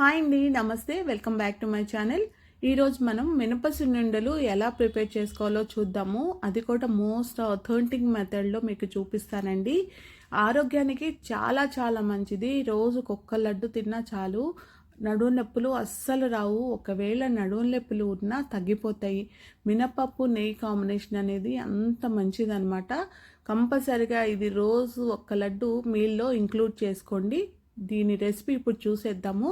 Hi అండి నమస్తే welcome back to my channel. ఈరోజు మనం మినప సున్నుండలు ఎలా ప్రిపేర్ చేసుకోవాలో చూద్దాము. అది కూడా మోస్ట్ అథెంటిక్ మెథడ్లో మీకు చూపిస్తానండి. ఆరోగ్యానికి చాలా చాలా మంచిది. రోజు కుక్క లడ్డు తిన్నా చాలు. నడువు నొప్పులు అస్సలు రావు. ఒకవేళ నడువు నొప్పులు ఉన్నా తగ్గిపోతాయి. మినపప్పు నెయ్యి కాంబినేషన్ అనేది అంత మంచిదనమాట కంపల్సరిగా ఇది రోజు ఒక్క లడ్డు మీల్లో ఇంక్లూడ్ చేసుకోండి. దీని రెసిపీ ఇప్పుడు చూసేద్దాము.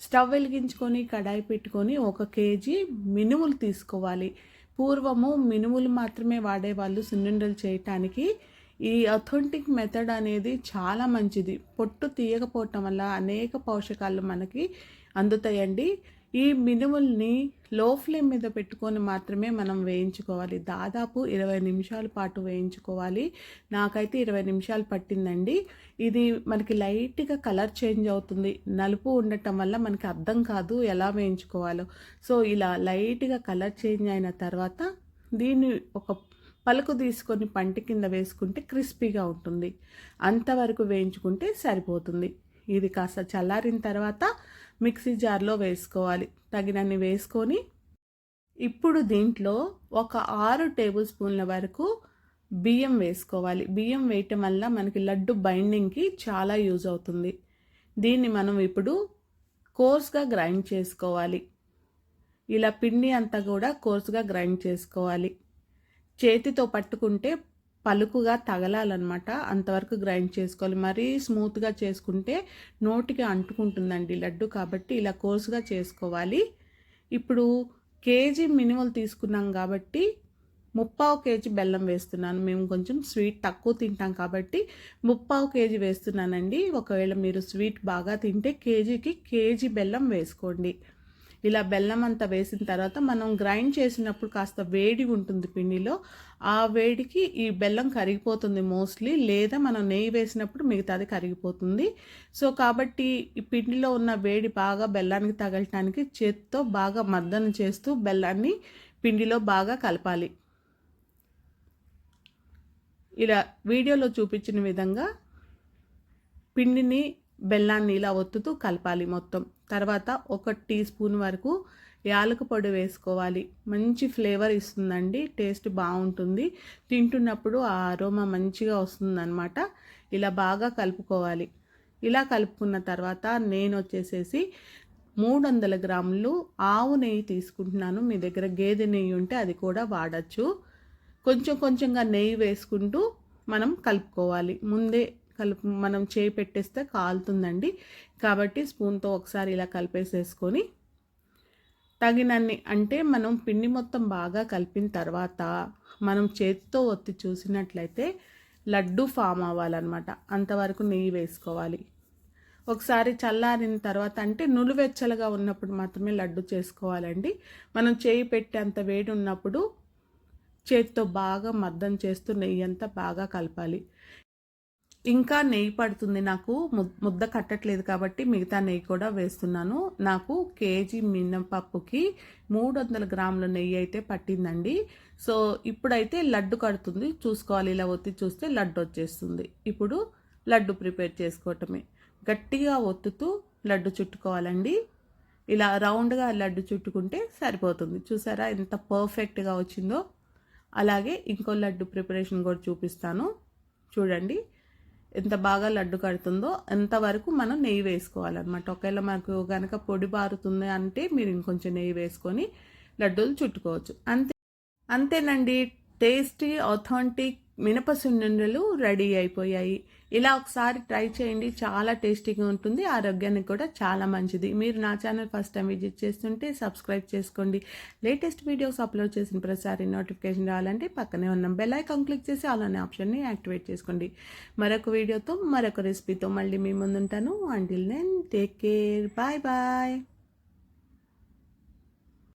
స్టవ్ వెలిగించుకొని కడాయి పెట్టుకొని ఒక కేజీ మినుములు తీసుకోవాలి. పూర్వము మినుములు మాత్రమే వాడేవాళ్ళు సున్నుండలు చేయటానికి. ఈ అథెంటిక్ మెథడ్ అనేది చాలా మంచిది. పొట్టు తీయకపోవటం వల్ల అనేక పోషకాలు మనకి అందుతాయండి. ఈ మినుముల్ని లో ఫ్లేమ్ మీద పెట్టుకొని మాత్రమే మనం వేయించుకోవాలి. దాదాపు ఇరవై నిమిషాల పాటు వేయించుకోవాలి. నాకైతే ఇరవై నిమిషాలు పట్టిందండి. ఇది మనకి లైట్గా కలర్ చేంజ్ అవుతుంది. నలుపు ఉండటం వల్ల మనకి అర్థం కాదు ఎలా వేయించుకోవాలో. సో ఇలా లైట్గా కలర్ చేంజ్ అయిన తర్వాత దీన్ని ఒక పలుకు తీసుకొని పంటి కింద వేసుకుంటే క్రిస్పీగా ఉంటుంది. అంతవరకు వేయించుకుంటే సరిపోతుంది. ఇది కాస్త చల్లారిన తర్వాత మిక్సీ జార్లో వేసుకోవాలి. తగినన్ని వేసుకొని ఇప్పుడు దీంట్లో ఒక ఆరు టేబుల్ స్పూన్ల వరకు బియ్యం వేసుకోవాలి. బియ్యం వేయటం వల్ల మనకి లడ్డు బైండింగ్కి చాలా యూజ్ అవుతుంది. దీన్ని మనం ఇప్పుడు కోర్స్గా గ్రైండ్ చేసుకోవాలి. ఇలా పిండి అంతా కూడా కోర్స్గా గ్రైండ్ చేసుకోవాలి. చేతితో పట్టుకుంటే పలుకుగా తగలాలన్నమాట. అంతవరకు గ్రైండ్ చేసుకోవాలి. మరీ స్మూత్గా చేసుకుంటే నోటికి అంటుకుంటుందండి లడ్డు కాబట్టి ఇలా కోర్సుగా చేసుకోవాలి. ఇప్పుడు కేజీ మినిమల్ తీసుకున్నాం కాబట్టి ముప్పావు కేజీ బెల్లం వేస్తున్నాను. మేము కొంచెం స్వీట్ తక్కువ తింటాం కాబట్టి ముప్పావు కేజీ వేస్తున్నానండి. ఒకవేళ మీరు స్వీట్ బాగా తింటే కేజీకి కేజీ బెల్లం వేసుకోండి. ఇలా బెల్లం అంతా వేసిన తర్వాత మనం గ్రైండ్ చేసినప్పుడు కాస్త వేడి ఉంటుంది పిండిలో. ఆ వేడికి ఈ బెల్లం కరిగిపోతుంది మోస్ట్లీ లేదా మనం నెయ్యి వేసినప్పుడు మిగతాది కరిగిపోతుంది. సో కాబట్టి ఈ పిండిలో ఉన్న వేడి బాగా బెల్లానికి తగలటానికి చేత్తో బాగా మద్దన చేస్తూ బెల్లాన్ని పిండిలో బాగా కలపాలి. ఇలా వీడియోలో చూపించిన విధంగా పిండిని బెల్లాన్ని ఇలా ఒత్తుతూ కలపాలి మొత్తం. తర్వాత ఒక టీ స్పూన్ వరకు యాలక పొడి వేసుకోవాలి. మంచి ఫ్లేవర్ ఇస్తుందండి. టేస్ట్ బాగుంటుంది. తింటున్నప్పుడు ఆ అరోమా మంచిగా వస్తుందన్నమాట. ఇలా బాగా కలుపుకోవాలి. ఇలా కలుపుకున్న తర్వాత నేను వచ్చేసేసి మూడు వందల గ్రాములు ఆవు నెయ్యి తీసుకుంటున్నాను. మీ దగ్గర గేదె నెయ్యి ఉంటే అది కూడా వాడచ్చు. కొంచెం కొంచెంగా నెయ్యి వేసుకుంటూ మనం కలుపుకోవాలి. ముందే కలుపు మనం చేయి పెట్టేస్తే కాలుతుందండి. కాబట్టి స్పూన్తో ఒకసారి ఇలా కలిపేసేసుకొని తగినన్ని అంటే మనం పిండి మొత్తం బాగా కలిపిన తర్వాత మనం చేతితో ఒత్తి చూసినట్లయితే లడ్డు ఫామ్ అవ్వాలన్నమాట. అంతవరకు నెయ్యి వేసుకోవాలి. ఒకసారి చల్లారిన తర్వాత అంటే నులువెచ్చలుగా ఉన్నప్పుడు మాత్రమే లడ్డు చేసుకోవాలండి. మనం చేయి పెట్టేంత వేడి ఉన్నప్పుడు చేతితో బాగా మద్దం చేస్తూ నెయ్యి అంతా బాగా కలపాలి. ఇంకా నెయ్యి పడుతుంది. నాకు ముద్ద కట్టట్లేదు కాబట్టి మిగతా నెయ్యి కూడా వేస్తున్నాను. నాకు కేజీ మినపప్పుకి మూడు వందల గ్రాముల నెయ్యి అయితే పట్టిందండి. సో ఇప్పుడైతే లడ్డు కడుతుంది. చూసుకోవాలి. ఇలా ఒత్తి చూస్తే లడ్డు వచ్చేస్తుంది. ఇప్పుడు లడ్డు ప్రిపేర్ చేసుకోవటమే. గట్టిగా ఒత్తుతూ లడ్డు చుట్టుకోవాలండి. ఇలా రౌండ్గా లడ్డు చుట్టుకుంటే సరిపోతుంది. చూసారా? ఎంత పర్ఫెక్ట్గా వచ్చిందో. అలాగే ఇంకో లడ్డు ప్రిపరేషన్ కూడా చూపిస్తాను. చూడండి. ఎంత బాగా లడ్డు కడుతుందో అంతవరకు మనం నెయ్యి వేసుకోవాలన్నమాట. ఒకవేళ మనకు కనుక పొడి బారుతుంది అంటే మీరు ఇంకొంచెం నెయ్యి వేసుకొని లడ్డూలు చుట్టుకోవచ్చు. అంతే అంతేనండి. టేస్టీ ఆథెంటిక్ మినప సున్నుండలు రెడీ అయిపోయాయి. ఇలా ఒకసారి ట్రై చేయండి. చాలా టేస్టీగా ఉంటుంది. ఆరోగ్యానికి కూడా చాలా మంచిది. మీరు నా ఛానల్ ఫస్ట్ టైం విజిట్ చేస్తుంటే సబ్స్క్రైబ్ చేసుకోండి. లేటెస్ట్ వీడియోస్ అప్లోడ్ చేసిన ప్రతిసారి నోటిఫికేషన్ రావాలంటే పక్కనే ఉన్న బెల్ ఐకాన్ క్లిక్ చేసి అలానే ఆప్షన్ని యాక్టివేట్ చేసుకోండి. మరొక వీడియోతో మరొక రెసిపీతో మళ్ళీ మీ ముందుంటాను. అంటిల్ నేను టేక్ కేర్ బాయ్ బాయ్